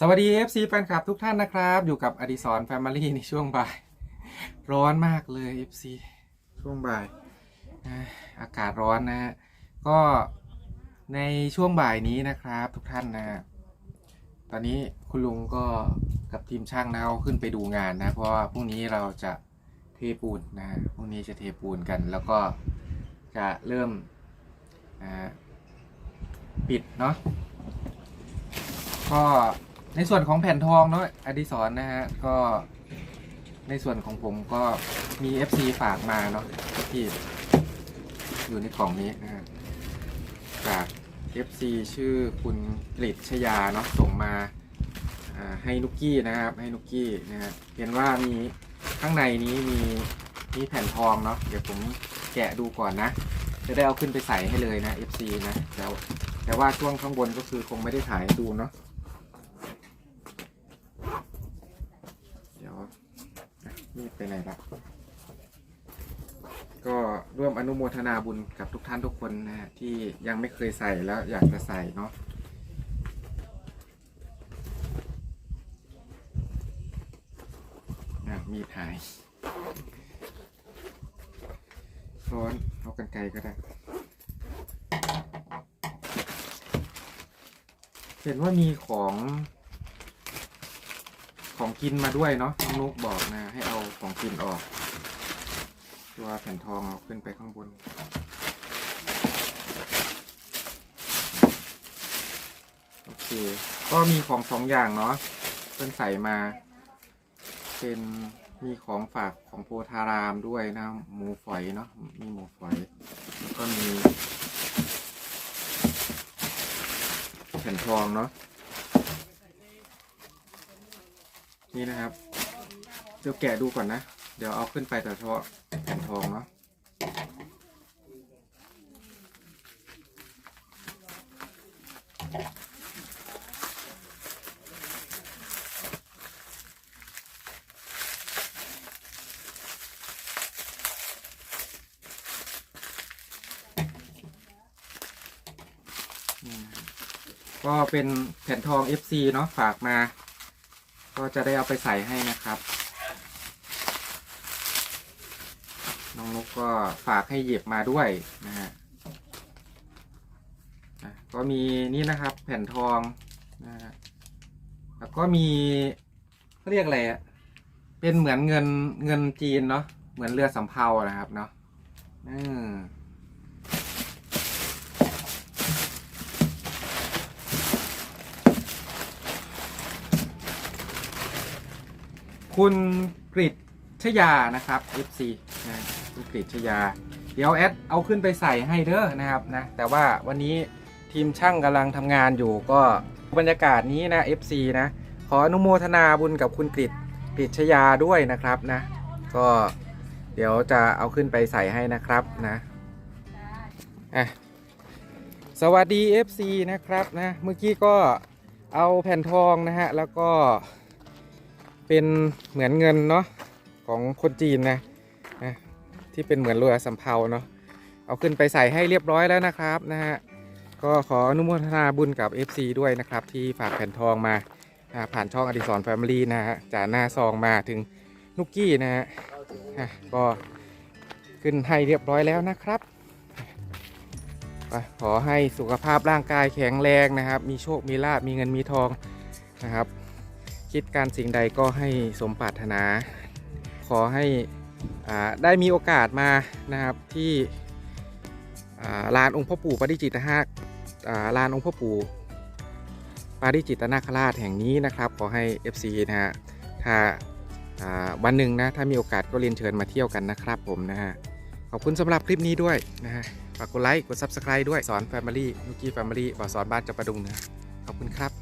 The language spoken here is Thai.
สวัสดี FC แฟนคลับทุกท่านนะครับ อยู่กับอดิสรแฟมิลี่ในช่วงบ่าย ร้อนมากเลย FC ช่วงบ่ายนะอากาศร้อนนะฮะก็ในช่วงบ่ายนี้นะครับ ทุกท่านนะฮะตอนนี้คุณลุงก็กับทีมช่างนะเอาขึ้นไปดูงานนะ เพราะว่าพรุ่งนี้เราจะเทปูนนะฮะพรุ่งนี้จะเทปูนกัน แล้วก็จะเริ่มอ่าปิดเนาะก็ ในส่วนของแผ่นทองเนาะอดิศรนะฮะก็ในส่วนของผมก็มี FC ฝากมาเนาะที่อยู่ในกล่องนี้นะฮะจาก FC ชื่อคุณกฤษชยาเนาะส่งมาให้นุกกี้นะครับให้นุกกี้นะฮะเห็นว่ามีข้างในนี้มีมีแผ่นทองเนาะเดี๋ยวผมแกะดูก่อนนะ จะได้เอาขึ้นไปใส่ให้เลยนะ FC นะแล้วแต่ว่าช่วงข้างบนก็คือคงไม่ได้ถ่ายดูเนาะ เดี๋ยวอะ นี่ไปไหนละก็ร่วมอนุโมทนาบุญกับทุกท่านทุกคนนะฮะที่ยังไม่เคยใส่แล้วอยากจะใส่เนาะอะมีถ่ายร้อนเอากันไกลก็ได้ เห็นว่ามีของของ กินมาด้วยเนาะน้องนุกบอกนะ ให้เอาของกินออก ตัวแผ่นทองเอาขึ้นไปข้างบน โอเค ก็มีของสองอย่างเนาะเพิ่นใส่มา เป็นมีของฝากของโพธารามด้วยนะ หมูฝอยเนาะมีหมูฝอย แล้วก็มีแผ่นทองเนาะ นี่นะครับ เดี๋ยวแกะดูก่อนนะ เดี๋ยวเอาขึ้นไปแต่เฉพาะแผ่นทองเนาะก็เป็นแผ่นทอง FC เนาะฝากมา ก็จะได้เอาไปใส่ให้นะครับ น้องนุกก็ฝากให้หยิบมาด้วยนะฮะอะก็มีนี่นะครับ แผ่นทองนะฮะแล้วก็มีเขาเรียกอะไรอะเป็นเหมือนเงินเงินจีนเนาะเหมือนเรือสำเภานะครับเนาะอืม คุณกริชยานะครับ FC นะคุณกริชยา เดี๋ยวแอดเอาขึ้นไปใส่ให้เด้อนะครับนะแต่ว่าวันนี้ทีมช่างกำลังทำงานอยู่ก็บรรยากาศนี้นะ FC นะขออนุโมทนาบุญกับคุณกริกริชยาด้วยนะครับนะ ก็เดี๋ยวจะเอาขึ้นไปใส่ให้นะครับนะอะสวัสดี FC นะครับนะเมื่อกี้ก็เอาแผ่นทองนะฮะแล้วก็ เป็นเหมือนเงินเนาะของคนจีนนะนะที่เป็นเหมือนเรือสำเภาเนาะเอาขึ้นไปใส่ให้เรียบร้อยแล้วนะครับนะฮะก็ขออนุโมทนาบุญกับ FC ด้วยนะครับ ที่ฝากแผ่นทองมาผ่านช่องอดิสรแฟมิลี่นะฮะจากหน้าซองมาถึงนุกกี้นะฮะก็ขึ้นให้เรียบร้อยแล้วนะครับขอให้สุขภาพร่างกายแข็งแรงนะครับ มีโชค มีลาบมีเงินมีทองนะครับ คิดการสิ่งใดก็ให้สมปรารถนา ขอให้ได้มีโอกาสมานะครับที่ลานองค์พ่อปู่ปาริจิตนาคลานองค์พ่อปู่ปาริจิตนาคราชแห่งนี้นะครับ ขอให้ FC นะฮะถ้าวันหนึ่งนะถ้ามีโอกาสก็เรียนเชิญมาเที่ยวกันนะครับผมนะฮะขอบคุณสำหรับคลิปนี้ด้วยนะฮะฝากกดไลค์กด Subscribe ด้วยสอน Family นุกี้ Family บอสอนบ้านจับประดุงนะขอบคุณครับ